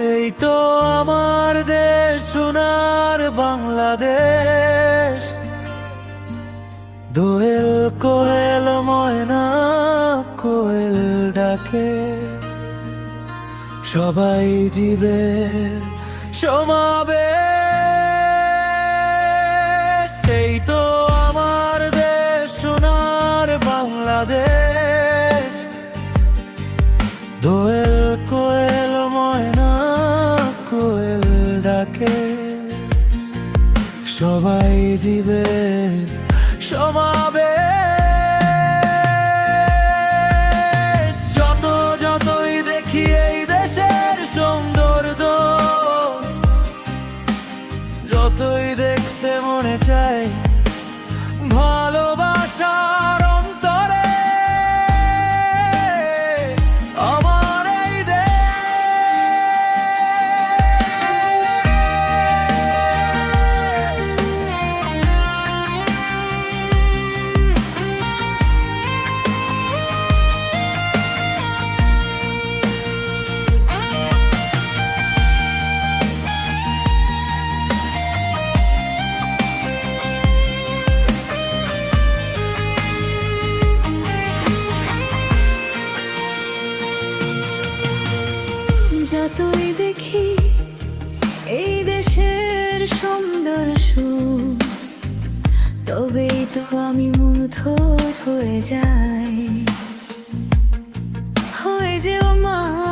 এই তো আমার দেশ সোনার বাংলাদেশ। দোয়েল কোয়েল ময়না কোয়েল ডাকে। সবাই জীবের সমাবে সবাই জীবে সমাবে। যত যতই দেখি এই দেশের সৌন্দর্য যতই দেখতে মনে চায় যতই দেখি এই দেশের সুন্দর সুর। তবেই তো আমি মুগ্ধ হয়ে যাই। হয়ে যে মায়ের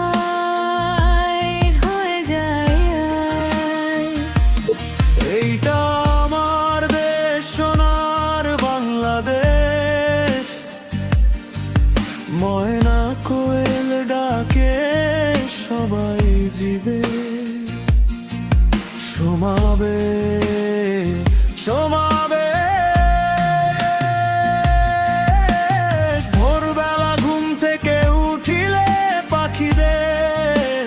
সমাবে সমাবে ভোরবেলা ঘুম থেকে উঠিলে পাখিদের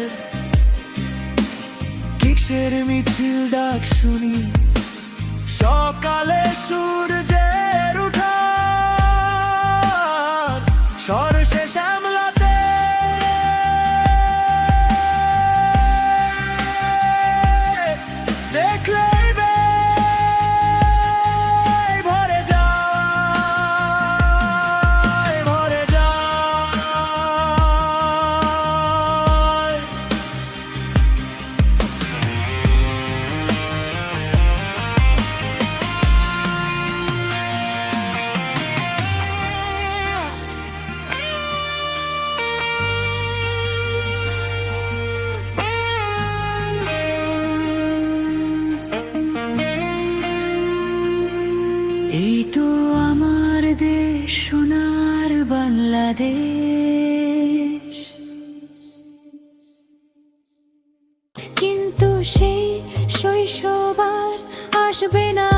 কিসের মিছিল ডাক শুনি। সকালে সূর্যের উঠা সরষে এই তো আমার দেশ সোনার বাংলাদেশ। কিন্তু সেই শৈশবার আসবে না।